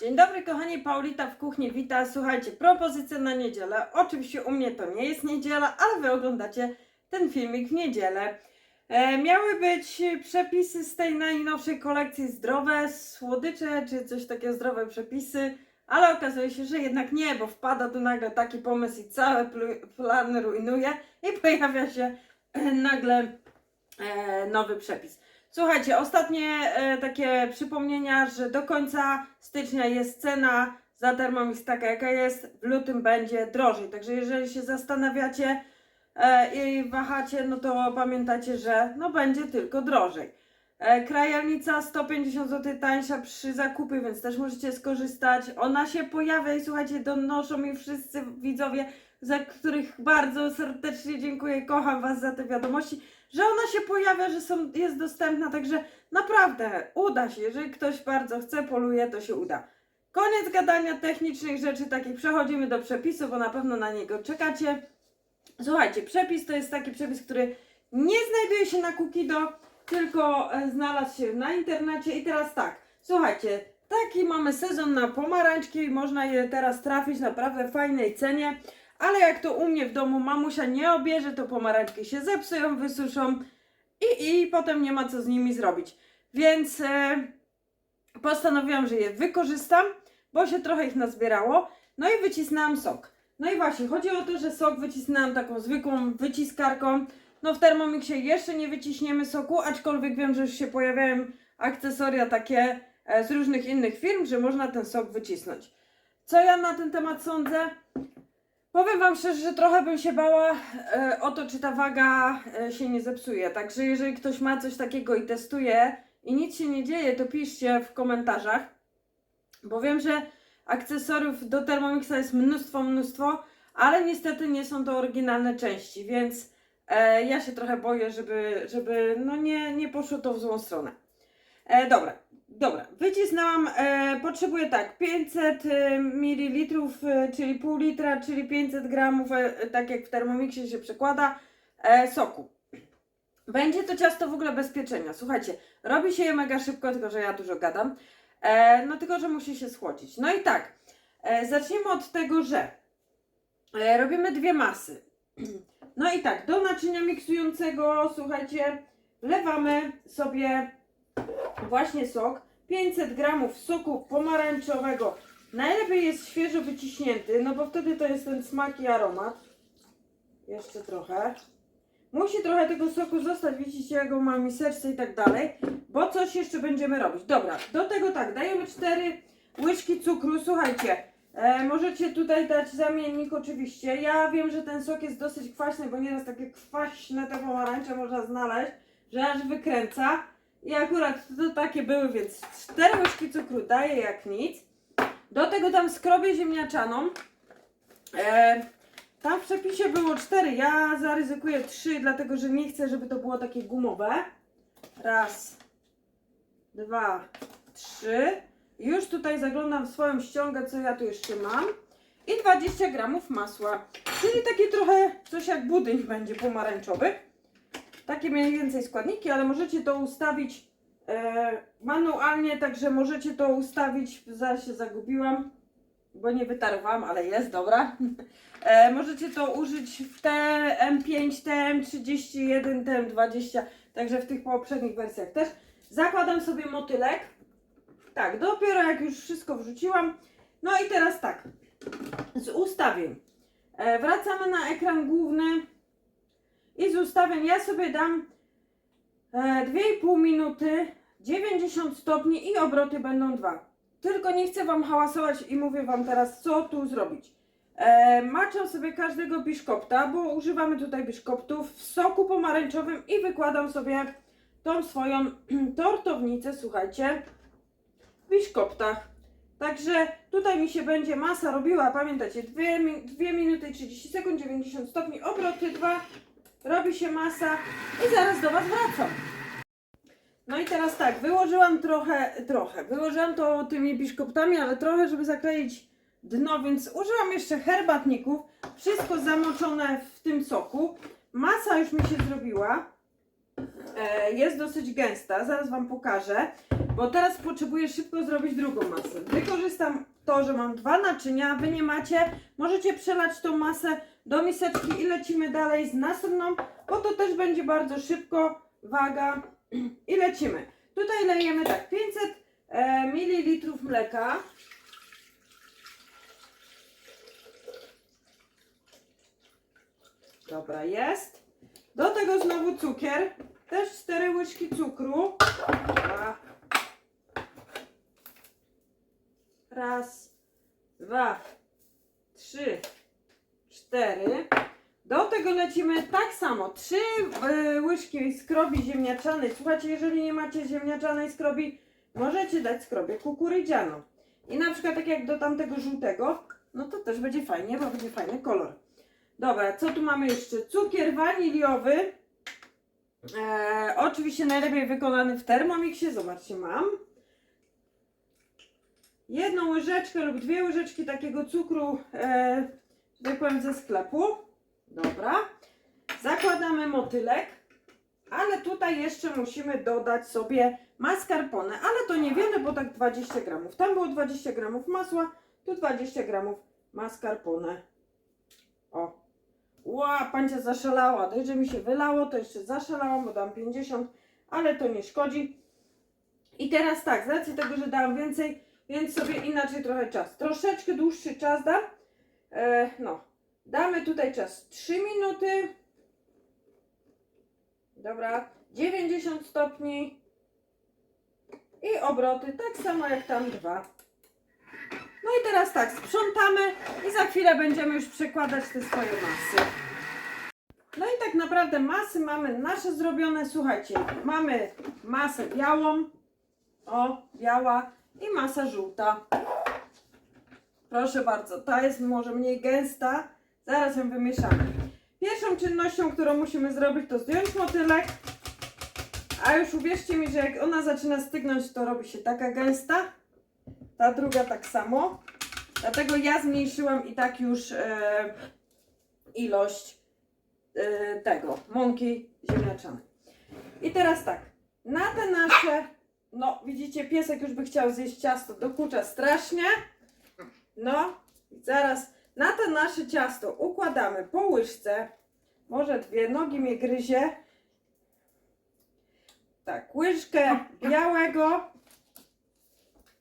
Dzień dobry kochani, Paulita w kuchni wita. Słuchajcie, propozycja na niedzielę. Oczywiście u mnie to nie jest niedziela, ale wy oglądacie ten filmik w niedzielę. E, miały być przepisy z tej najnowszej kolekcji zdrowe, słodycze czy coś takiego zdrowe przepisy, ale okazuje się, że jednak nie, bo wpada tu nagle taki pomysł i cały pl- plan rujnuje i pojawia się nagle e, nowy przepis. Słuchajcie, ostatnie e, takie przypomnienia, że do końca stycznia jest cena za Thermomix taka jaka jest, w lutym będzie drożej. Także jeżeli się zastanawiacie e, i wahacie, no to pamiętacie, że no będzie tylko drożej. E, krajalnica 150 zł tańsza przy zakupie, więc też możecie skorzystać. Ona się pojawia i słuchajcie, donoszą mi wszyscy widzowie, za których bardzo serdecznie dziękuję, kocham Was za te wiadomości że ona się pojawia, że są, jest dostępna, także naprawdę uda się. Jeżeli ktoś bardzo chce, poluje, to się uda. Koniec gadania technicznych rzeczy takich. Przechodzimy do przepisu, bo na pewno na niego czekacie. Słuchajcie, przepis to jest taki przepis, który nie znajduje się na Kukido, tylko e, znalazł się na internecie. I teraz tak, słuchajcie, taki mamy sezon na pomarańczki, można je teraz trafić naprawdę w fajnej cenie. Ale jak to u mnie w domu mamusia nie obierze, to pomarańczki się zepsują, wysuszą i, i potem nie ma co z nimi zrobić. Więc e, postanowiłam, że je wykorzystam, bo się trochę ich nazbierało. No i wycisnęłam sok. No i właśnie, chodzi o to, że sok wycisnęłam taką zwykłą wyciskarką. No w Thermomixie jeszcze nie wyciśniemy soku, aczkolwiek wiem, że już się pojawiają akcesoria takie e, z różnych innych firm, że można ten sok wycisnąć. Co ja na ten temat sądzę? Powiem Wam szczerze, że trochę bym się bała e, o to, czy ta waga e, się nie zepsuje. Także jeżeli ktoś ma coś takiego i testuje i nic się nie dzieje, to piszcie w komentarzach. Bo wiem, że akcesoriów do Thermomixa jest mnóstwo, mnóstwo, ale niestety nie są to oryginalne części, więc e, ja się trochę boję, żeby, żeby no nie, nie poszło to w złą stronę. E, dobra, Dobra, wycisnęłam, e, potrzebuję tak, 500 e, ml, e, czyli pół litra, czyli 500 gramów, e, tak jak w Thermomixie się przekłada, e, soku. Będzie to ciasto w ogóle bez pieczenia. Słuchajcie, robi się je mega szybko, tylko że ja dużo gadam. E, no tylko, że musi się schłodzić. No i tak, e, zacznijmy od tego, że e, robimy dwie masy. No i tak, do naczynia miksującego, słuchajcie, wlewamy sobie właśnie sok, 500 gramów soku pomarańczowego. Najlepiej jest świeżo wyciśnięty, no bo wtedy to jest ten smak i aromat. Jeszcze trochę. Musi trochę tego soku zostać, widzicie, jak go mam i serce i tak dalej, bo coś jeszcze będziemy robić. Dobra, do tego tak, dajemy 4 łyżki cukru, słuchajcie, e, możecie tutaj dać zamiennik oczywiście. Ja wiem, że ten sok jest dosyć kwaśny, bo nieraz takie kwaśne te pomarańcze można znaleźć, że aż wykręca. I akurat to takie były, więc 4 łyżki cukru daję jak nic. Do tego dam skrobię ziemniaczaną. E, tam w przepisie było 4, ja zaryzykuję 3, dlatego że nie chcę, żeby to było takie gumowe. Raz, dwa, trzy. Już tutaj zaglądam w swoją ściągę, co ja tu jeszcze mam. I 20 gramów masła, czyli takie trochę coś jak budyń będzie pomarańczowy. Takie mniej więcej składniki, ale możecie to ustawić e, manualnie, także możecie to ustawić, zaraz się zagubiłam, bo nie wytarowałam, ale jest, dobra. E, możecie to użyć w TM5, TM31, TM20, także w tych poprzednich wersjach też. Zakładam sobie motylek. Tak, dopiero jak już wszystko wrzuciłam. No i teraz tak, z ustawień. E, wracamy na ekran główny. I z ustawień ja sobie dam e, 2,5 minuty, 90 stopni i obroty będą dwa. Tylko nie chcę Wam hałasować i mówię Wam teraz, co tu zrobić. E, maczam sobie każdego biszkopta, bo używamy tutaj biszkoptów w soku pomarańczowym i wykładam sobie tą swoją tortownicę, słuchajcie, w biszkoptach. Także tutaj mi się będzie masa robiła, pamiętacie, 2, mi- 2 minuty i 30 sekund, 90 stopni, obroty 2, robi się masa i zaraz do Was wracam. No i teraz tak, wyłożyłam trochę, trochę, wyłożyłam to tymi biszkoptami, ale trochę, żeby zakleić dno, więc użyłam jeszcze herbatników, wszystko zamoczone w tym soku. Masa już mi się zrobiła. e, jest dosyć gęsta, zaraz Wam pokażę, bo teraz potrzebuję szybko zrobić drugą masę. Wykorzystam to, że mam dwa naczynia, Wy nie macie, możecie przelać tą masę do miseczki i lecimy dalej z następną, bo to też będzie bardzo szybko, waga i lecimy. Tutaj lejemy tak, 500 e, ml mleka. Dobra, jest. Do tego znowu cukier. Też 4 łyżki cukru. Dwa. Raz, dwa, trzy, cztery. Do tego lecimy tak samo. Trzy y, łyżki skrobi ziemniaczanej. Słuchajcie, jeżeli nie macie ziemniaczanej skrobi, możecie dać skrobię kukurydzianą. I na przykład tak jak do tamtego żółtego, no to też będzie fajnie, bo będzie fajny kolor. Dobra, co tu mamy jeszcze? Cukier waniliowy. E, oczywiście najlepiej wykonany w Thermomixie. Zobaczcie, mam. Jedną łyżeczkę lub dwie łyżeczki takiego cukru, e, tak powiem, ze sklepu. Dobra. Zakładamy motylek. Ale tutaj jeszcze musimy dodać sobie mascarpone, ale to niewiele, bo tak 20 gramów. Tam było 20 gramów masła, tu 20 gramów mascarpone. O, Ła, pancia zaszalała. Dość, że mi się wylało, to jeszcze zaszalałam, bo dam 50, ale to nie szkodzi. I teraz tak, z racji tego, że dałam więcej, więc sobie inaczej trochę czas. Troszeczkę dłuższy czas dam. E, no, damy tutaj czas 3 minuty. Dobra, 90 stopni. I obroty tak samo jak tam dwa. No i teraz tak, sprzątamy i za chwilę będziemy już przekładać te swoje masy. No i tak naprawdę masy mamy nasze zrobione. Słuchajcie, mamy masę białą, o, biała i masa żółta. Proszę bardzo, ta jest może mniej gęsta. Zaraz ją wymieszamy. Pierwszą czynnością, którą musimy zrobić, to zdjąć motylek. A już uwierzcie mi, że jak ona zaczyna stygnąć, to robi się taka gęsta. Ta druga tak samo. Dlatego ja zmniejszyłam i tak już e, ilość e, tego mąki ziemniaczanej. I teraz tak, na te nasze, no widzicie, piesek już by chciał zjeść ciasto, dokucza strasznie. No, zaraz na to nasze ciasto układamy po łyżce, może dwie, nogi mnie gryzie. Tak, łyżkę białego.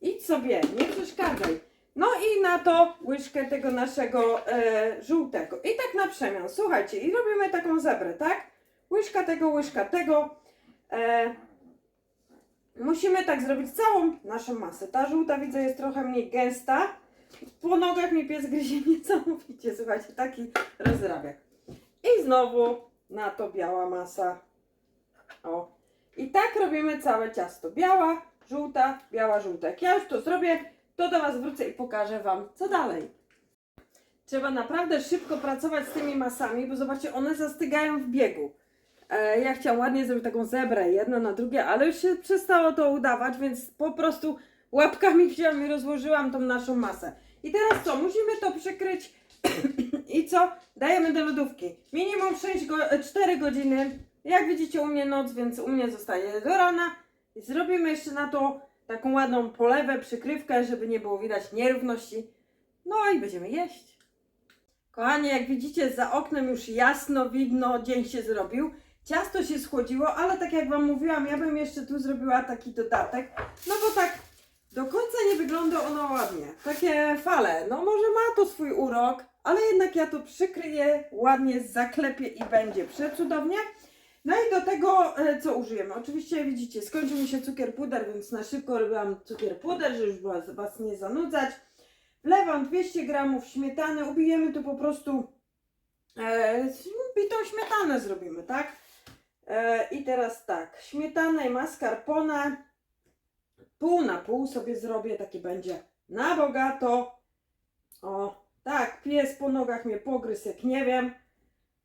Idź sobie, nie przeszkadzaj. No i na to łyżkę tego naszego e, żółtego. I tak na przemian. Słuchajcie, i robimy taką zebrę, tak? Łyżka tego, łyżka tego. E, musimy tak zrobić całą naszą masę. Ta żółta widzę jest trochę mniej gęsta. Po nogach mi pies gryzie niesamowicie, słuchajcie, taki rozrabiak. I znowu na to biała masa. O. I tak robimy całe ciasto. Biała, żółta, biała, żółta. Jak ja już to zrobię, to do Was wrócę i pokażę Wam, co dalej. Trzeba naprawdę szybko pracować z tymi masami, bo zobaczcie, one zastygają w biegu. E, ja chciałam ładnie zrobić taką zebrę, jedno na drugie, ale już się przestało to udawać, więc po prostu łapkami wzięłam i rozłożyłam tą naszą masę. I teraz co? Musimy to przykryć i co? Dajemy do lodówki. Minimum 6 go 4 godziny. Jak widzicie u mnie noc, więc u mnie zostaje do rana. I zrobimy jeszcze na to taką ładną polewę, przykrywkę, żeby nie było widać nierówności. No i będziemy jeść. Kochani, jak widzicie za oknem już jasno widno, dzień się zrobił. Ciasto się schłodziło, ale tak jak Wam mówiłam, ja bym jeszcze tu zrobiła taki dodatek. No bo tak do końca nie wygląda ono ładnie. Takie fale. No może ma to swój urok, ale jednak ja to przykryję, ładnie zaklepię i będzie przecudownie. No i do tego e, co użyjemy? Oczywiście widzicie, skończył mi się cukier puder, więc na szybko robiłam cukier puder, żeby już was, was nie zanudzać. Wlewam 200 gramów śmietany, ubijemy tu po prostu e, bitą śmietanę zrobimy, tak? E, I teraz tak, śmietanę i mascarpone pół na pół sobie zrobię, taki będzie na bogato. O, tak, pies po nogach mnie pogryzł, jak nie wiem.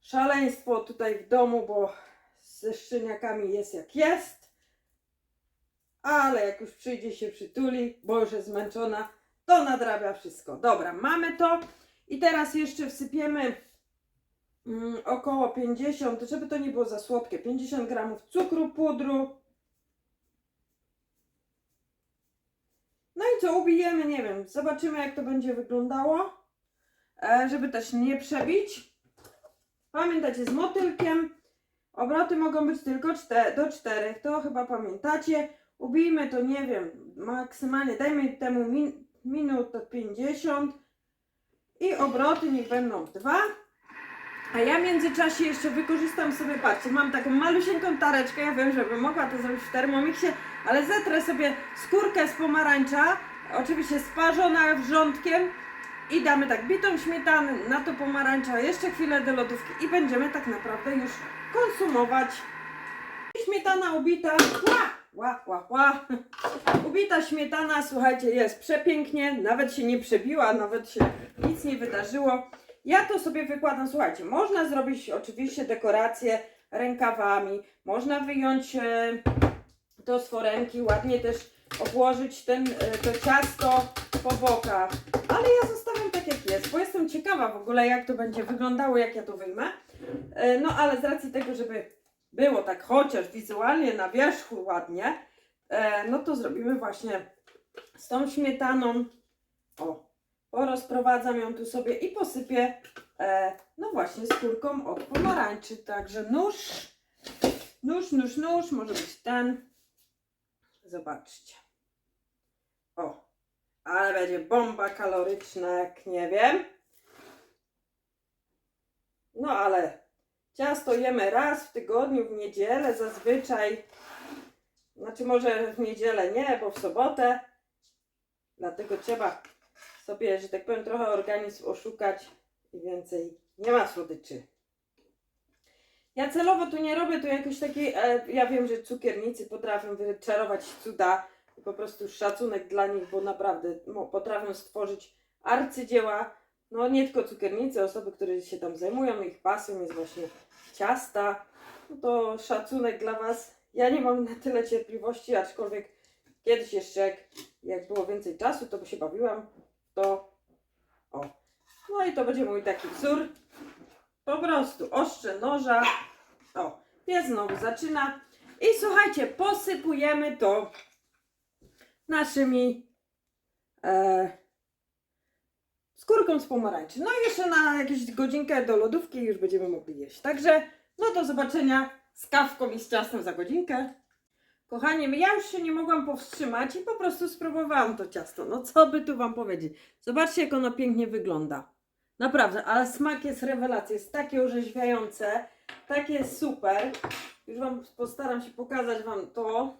Szaleństwo tutaj w domu, bo ze szczeniakami jest jak jest. Ale jak już przyjdzie się przytuli, bo już jest zmęczona, to nadrabia wszystko. Dobra, mamy to. I teraz jeszcze wsypiemy mm, około 50, żeby to nie było za słodkie, 50 gramów cukru, pudru. No i co, ubijemy, nie wiem, zobaczymy jak to będzie wyglądało, e, żeby też nie przebić. Pamiętajcie, z motylkiem obroty mogą być tylko do 4, to chyba pamiętacie. Ubijmy to, nie wiem, maksymalnie, dajmy temu min, minut 50 i obroty niech będą dwa. A ja w międzyczasie jeszcze wykorzystam sobie, patrzcie, mam taką malusieńką tareczkę, ja wiem, żebym mogła to zrobić w termomiksie, ale zetrę sobie skórkę z pomarańcza, oczywiście sparzona wrzątkiem i damy tak bitą śmietanę na to pomarańcza, jeszcze chwilę do lodówki i będziemy tak naprawdę już konsumować. Śmietana ubita, ła, ła, ła, ła. Ubita śmietana, słuchajcie, jest przepięknie, nawet się nie przebiła, nawet się nic nie wydarzyło. Ja to sobie wykładam, słuchajcie, można zrobić oczywiście dekoracje rękawami, można wyjąć e, to z foremki, ładnie też obłożyć ten, e, to ciasto po bokach, ale ja zostawiam tak jak jest, bo jestem ciekawa w ogóle jak to będzie wyglądało, jak ja to wyjmę. E, no ale z racji tego, żeby było tak chociaż wizualnie na wierzchu ładnie, no to zrobimy właśnie z tą śmietaną, o, porozprowadzam ją tu sobie i posypię, e, no właśnie skórką od pomarańczy, także nóż, nóż, nóż, nóż, może być ten, zobaczcie, o, ale będzie bomba kaloryczna, jak nie wiem, no ale ciasto jemy raz w tygodniu, w niedzielę zazwyczaj, znaczy może w niedzielę nie, bo w sobotę, dlatego trzeba sobie, że tak powiem, trochę organizm oszukać i więcej nie ma słodyczy. Ja celowo tu nie robię tu jakiejś takiej, e, ja wiem, że cukiernicy potrafią wyczarować cuda i po prostu szacunek dla nich, bo naprawdę mo, potrafią stworzyć arcydzieła, no nie tylko cukiernicy, osoby, które się tam zajmują, ich pasją jest właśnie ciasta, no to szacunek dla Was. Ja nie mam na tyle cierpliwości, aczkolwiek kiedyś jeszcze jak, jak było więcej czasu, to by się bawiłam to o. No i to będzie mój taki wzór. Po prostu ostrze noża. O, pies znowu zaczyna. I słuchajcie, posypujemy to naszymi e, skórką z pomarańczy. No i jeszcze na jakąś godzinkę do lodówki już będziemy mogli jeść. Także no do zobaczenia z kawką i z ciastem za godzinkę. Kochani, ja już się nie mogłam powstrzymać i po prostu spróbowałam to ciasto. No co by tu Wam powiedzieć? Zobaczcie, jak ono pięknie wygląda. Naprawdę, ale smak jest rewelacja. Jest takie orzeźwiające, takie super. Już Wam postaram się pokazać Wam to.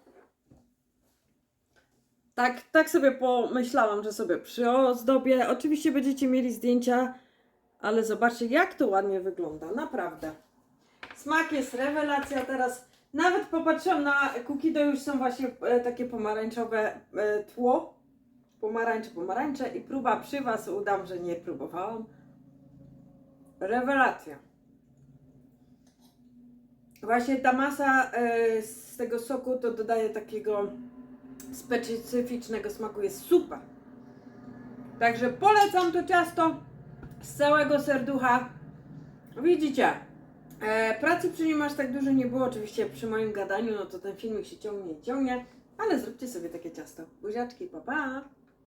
Tak, tak sobie pomyślałam, że sobie przyozdobię. Oczywiście będziecie mieli zdjęcia, ale zobaczcie, jak to ładnie wygląda. Naprawdę. Smak jest rewelacja. Teraz nawet popatrzyłam na kukido, już są właśnie e, takie pomarańczowe e, tło. Pomarańcze, pomarańcze i próba przy Was udam, że nie próbowałam. Rewelacja. Właśnie ta masa e, z tego soku to dodaje takiego specyficznego smaku, jest super. Także polecam to ciasto z całego serducha. Widzicie, E, pracy przy nim aż tak dużo nie było, oczywiście przy moim gadaniu, no to ten filmik się ciągnie i ciągnie, ale zróbcie sobie takie ciasto. Buziaczki, pa pa!